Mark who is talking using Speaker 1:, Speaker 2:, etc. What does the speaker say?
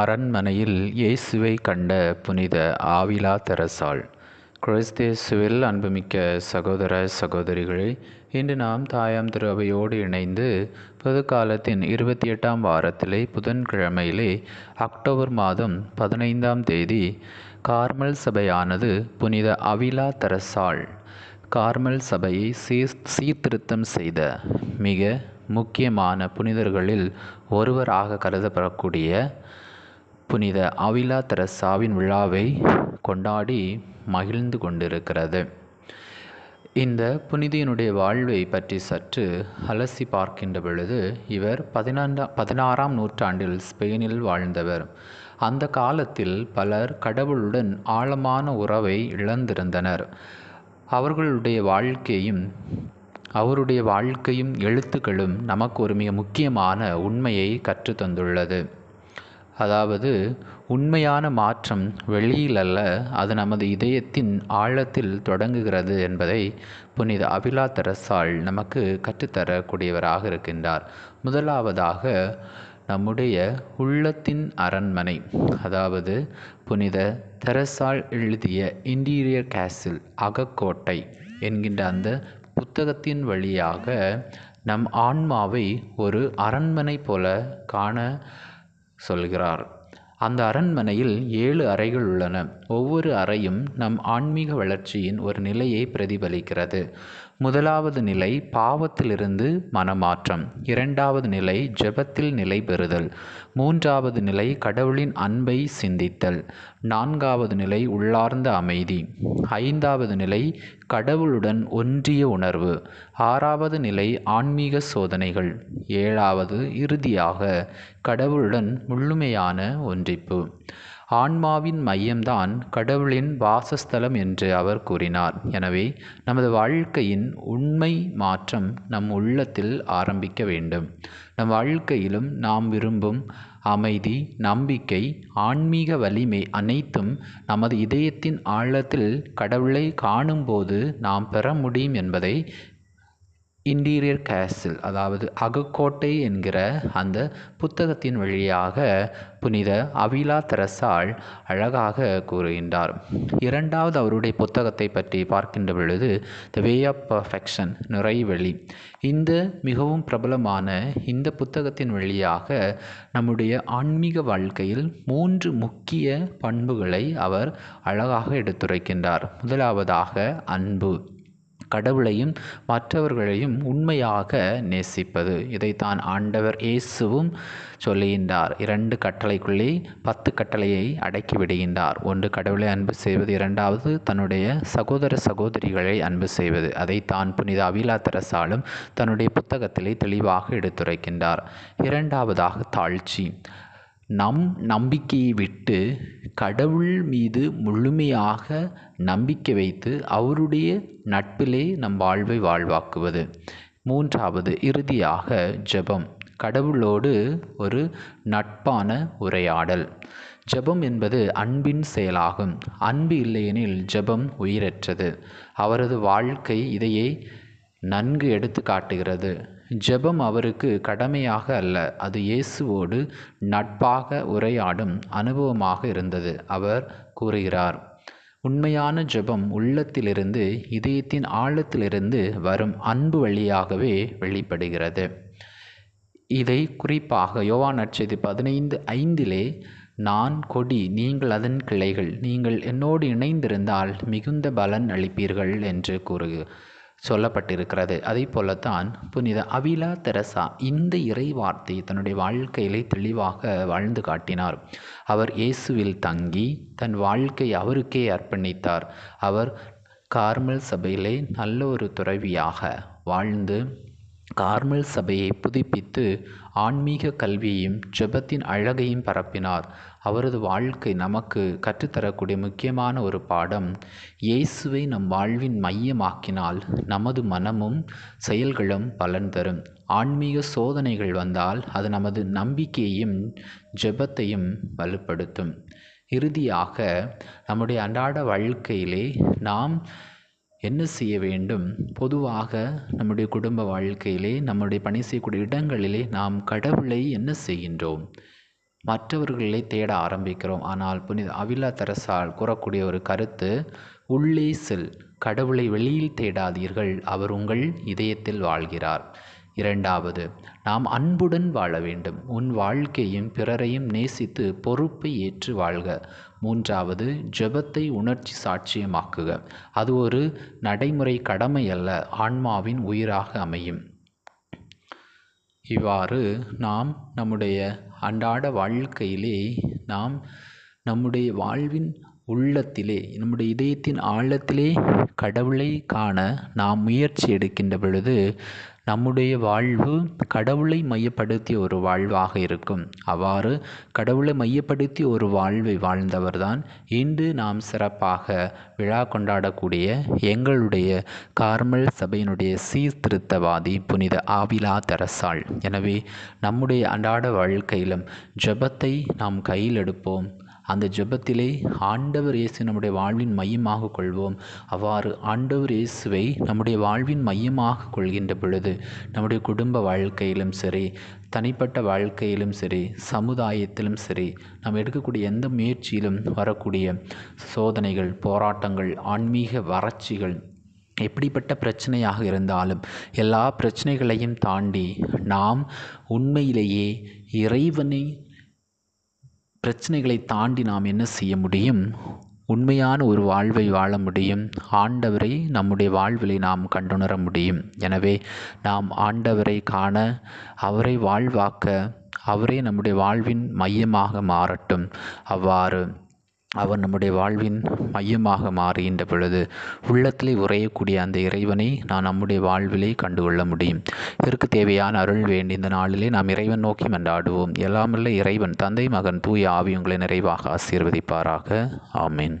Speaker 1: அரண்மனையில் இயேசுவை கண்ட புனித ஆவிலா தெரசாள். கிறிஸ்தேசுவில் அன்புமிக்க சகோதர சகோதரிகளே இன்று நாம் தாயாம் திருவையோடு இணைந்து பொதுக்காலத்தின் இருபத்தி எட்டாம் வாரத்திலே புதன்கிழமையிலே அக்டோபர் மாதம் பதினைந்தாம் தேதி கார்மல் சபையானது புனித அவிலா தெரசாள் கார்மல் சபையை சீர் சீர்திருத்தம் செய்த மிக முக்கியமான புனிதர்களில் ஒருவராக கருதப்படக்கூடிய புனித அவிலா தெரசாவின் விழாவை கொண்டாடி மகிழ்ந்து கொண்டிருக்கிறது. இந்த புனிதியினுடைய வாழ்வை பற்றி சற்று அலசி பார்க்கின்ற பொழுது இவர் பதினான்கா பதினாறாம் நூற்றாண்டில் ஸ்பெயினில் வாழ்ந்தவர். அந்த காலத்தில் பலர் கடவுளுடன் ஆழமான உறவை இழந்திருந்தனர். அவர்களுடைய வாழ்க்கையும் அவருடைய வாழ்க்கையும் எழுத்துக்களும் நமக்கு ஒரு மிக முக்கியமான உண்மையை கற்றுத்தந்துள்ளது. அதாவது உண்மையான மாற்றம் வெளியில் அல்ல அது நமது இதயத்தின் ஆழத்தில் தொடங்குகிறது என்பதை புனித அபிலா தெரசாள் நமக்கு கற்றுத்தரக்கூடியவராக இருக்கின்றார். முதலாவதாக நம்முடைய உள்ளத்தின் அரண்மனை அதாவது புனித தெரசால் எழுதிய இன்டீரியர் கேசில் அகக்கோட்டை என்கின்ற அந்த புத்தகத்தின் வழியாக நம் ஆன்மாவை ஒரு அரண்மனை போல காண சொல்கிறார். அந்த அரண்மனையில் ஏழு அறைகள் உள்ளன. ஒவ்வொரு அறையும் நம் ஆன்மீக வளர்ச்சியின் ஒரு நிலையை பிரதிபலிக்கிறது. முதலாவது நிலை பாவத்திலிருந்து மனமாற்றம். இரண்டாவது நிலை ஜெபத்தில் நிலை பெறுதல். மூன்றாவது நிலை கடவுளின் அன்பை சிந்தித்தல். நான்காவது நிலை உள்ளார்ந்த அமைதி. ஐந்தாவது நிலை கடவுளுடன் ஒன்றிய உணர்வு. ஆறாவது நிலை ஆன்மீக சோதனைகள். ஏழாவது இறுதியாக கடவுளுடன் முழுமையான சந்திப்பு. ஆன்மாவின் மையம்தான் கடவுளின் வாசஸ்தலம் என்று அவர் கூறினார். எனவே நமது வாழ்க்கையின் உண்மை மாற்றம் நம் உள்ளத்தில் ஆரம்பிக்க வேண்டும். நம் வாழ்க்கையிலும் நாம் விரும்பும் அமைதி நம்பிக்கை ஆன்மீக வலிமை அனைத்தும் நமது இதயத்தின் ஆழத்தில் கடவுளை காணும்போது நாம் பெற முடியும் என்பதை இன்டீரியர் கேசில் அதாவது அகக்கோட்டை என்கிற அந்த புத்தகத்தின் வழியாக புனித அவிலா தெரசால் அழகாக கூறுகின்றார். இரண்டாவது அவருடைய புத்தகத்தை பற்றி பார்க்கின்ற பொழுது த வே ஆஃப் பர்ஃபெக்ஷன் நிறைவெளி இந்த மிகவும் பிரபலமான இந்த புத்தகத்தின் வழியாக நம்முடைய ஆன்மீக வாழ்க்கையில் மூன்று முக்கிய பண்புகளை அவர் அழகாக எடுத்துரைக்கின்றார். முதலாவதாக அன்பு. கடவுளையும் மற்றவர்களையும் உண்மையாக நேசிப்பது. இதைத்தான் ஆண்டவர் இயேசுவும் சொல்லுகின்றார். இரண்டு கட்டளைக்குள்ளே பத்து கட்டளையை அடக்கி விடுகின்றார். ஒன்று கடவுளை அன்பு செய்வது. இரண்டாவது தன்னுடைய சகோதர சகோதரிகளை அன்பு செய்வது. அதைத்தான் புனித அவிலா தரசாலும் தன்னுடைய புத்தகத்திலே தெளிவாக எடுத்துரைக்கின்றார். இரண்டாவதாக தாழ்ச்சி. நம் நம்பிக்கையை விட்டு கடவுள் மீது முழுமையாக நம்பிக்கை வைத்து அவருடைய நட்பிலே நம் வாழ்வை வாழ்வாக்குவது. மூன்றாவது இறுதியாக ஜெபம். கடவுளோடு ஒரு நட்பான உரையாடல். ஜெபம் என்பது அன்பின் செயலாகும். அன்பு இல்லையெனில் ஜெபம் உயிரற்றது. அவரது வாழ்க்கை இதையே நன்கு எடுத்து காட்டுகிறது. ஜெபம் அவருக்கு கடமையாக அல்ல. அது இயேசுவோடு நட்பாக உரையாடும் அனுபவமாக இருந்தது அவர் கூறுகிறார். உண்மையான ஜெபம் உள்ளத்திலிருந்து இதயத்தின் ஆழத்திலிருந்து வரும் அன்பு வழியாகவே வெளிப்படுகிறது. இதை குறிப்பாக யோவான் நற்செய்தி பதினைந்து ஐந்திலே நான் கொடி நீங்கள் அதன் கிளைகள் நீங்கள் என்னோடு இணைந்திருந்தால் மிகுந்த பலன் அளிப்பீர்கள் என்று கூறுகிறார் சொல்லப்பட்டிருக்கிறது. அதை போலத்தான் புனித அவிலா தெரசா இந்த இறை வார்த்தை தன்னுடைய வாழ்க்கையிலே தெளிவாக வாழ்ந்து காட்டினார். அவர் இயேசுவில் தங்கி தன் வாழ்க்கை அவருக்கே அர்ப்பணித்தார். அவர் கார்மல் சபையிலே நல்ல ஒரு துறவியாக வாழ்ந்து கார்மல் சபையை புதுப்பித்து ஆன்மீக கல்வியையும் ஜெபத்தின் அழகையும் பரப்பினார். அவரது வாழ்க்கை நமக்கு கற்றுத்தரக்கூடிய முக்கியமான ஒரு பாடம். இயேசுவை நம் வாழ்வின் மையமாக்கினால் நமது மனமும் செயல்களும் பலன் தரும். ஆன்மீக சோதனைகள் வந்தால் அது நமது நம்பிக்கையையும் ஜெபத்தையும் வலுப்படுத்தும். இறுதியாக நம்முடைய அன்றாட வாழ்க்கையிலே நாம் என்ன செய்ய வேண்டும்? பொதுவாக நம்முடைய குடும்ப வாழ்க்கையிலே நம்முடைய பணி செய்யக்கூடிய இடங்களிலே நாம் கடவுளை என்ன செய்கின்றோம்? மற்றவர்களை தேட ஆரம்பிக்கிறோம். ஆனால் புனித அவிலா தரசால் கூறக்கூடிய ஒரு கருத்து உள்ளே செல் கடவுளை வெளியில் தேடாதீர்கள். அவர் உங்கள் இதயத்தில் வாழ்கிறார். இரண்டாவது நாம் அன்புடன் வாழ வேண்டும். உன் வாழ்க்கையும் பிறரையும் நேசித்து பொறுப்பை ஏற்று வாழ்க. மூன்றாவது ஜெபத்தை உணர்ச்சி சாட்சியமாக்குக. அது ஒரு நடைமுறை கடமை அல்ல ஆன்மாவின் உயிராக அமையும். இவ்வாறு நாம் நம்முடைய அன்றாட வாழ்க்கையிலே நாம் நம்முடைய வாழ்வின் உள்ளத்திலே நம்முடைய இதயத்தின் ஆழத்திலே கடவுளை காண நாம் முயற்சி எடுக்கின்ற பொழுது நம்முடைய வாழ்வு கடவுளை மையப்படுத்திய ஒரு வாழ்வாக இருக்கும். அவ்வாறு கடவுளை மையப்படுத்தி ஒரு வாழ்வை வாழ்ந்தவர்தான் இன்று நாம் சிறப்பாக விழா கொண்டாடக்கூடிய எங்களுடைய கார்மல் சபையினுடைய சீர்திருத்தவாதி புனித ஆவிலா தரசாள். எனவே நம்முடைய அன்றாட வாழ்க்கையிலும் ஜெபத்தை நாம் கையில் எடுப்போம். அந்த ஜெபத்திலே ஆண்டவர் இயேசு நம்முடைய வாழ்வின் மையமாக கொள்வோம். அவ்வாறு ஆண்டவர் இயேசுவை நம்முடைய வாழ்வின் மையமாக கொள்கின்ற பொழுது நம்முடைய குடும்ப வாழ்க்கையிலும் சரி தனிப்பட்ட வாழ்க்கையிலும் சரி சமுதாயத்திலும் சரி நாம் எடுக்கக்கூடிய எந்த முயற்சியிலும் வரக்கூடிய சோதனைகள் போராட்டங்கள் ஆன்மீக வறட்சிகள் எப்படிப்பட்ட பிரச்சனையாக இருந்தாலும் எல்லா பிரச்சனைகளையும் தாண்டி நாம் உண்மையிலேயே இறைவனை பிரச்சனைகளை தாண்டி நாம் என்ன செய்ய முடியும்? உண்மையான ஒரு வாழ்வை வாழ முடியும். ஆண்டவரை நம்முடைய வாழ்விலை நாம் கண்டுணர முடியும். எனவே நாம் ஆண்டவரை காண அவரை வாழ்வாக்க அவரே நம்முடைய வாழ்வின் மையமாக மாறட்டும். அவ்வாறு அவர் நம்முடைய வாழ்வின் மையமாக மாறுகின்ற பொழுது உள்ளத்திலே உறையக்கூடிய அந்த இறைவனை நான் நம்முடைய வாழ்விலே கண்டுகொள்ள முடியும். இதற்கு தேவையான அருள் வேண்டி இந்த நாளிலே நாம் இறைவன் நோக்கி மன்றாடுவோம். எல்லாமல்ல இறைவன் தந்தை மகன் தூய ஆவி உங்களை நிறைவாக ஆசீர்வதிப்பாராக. ஆமீன்.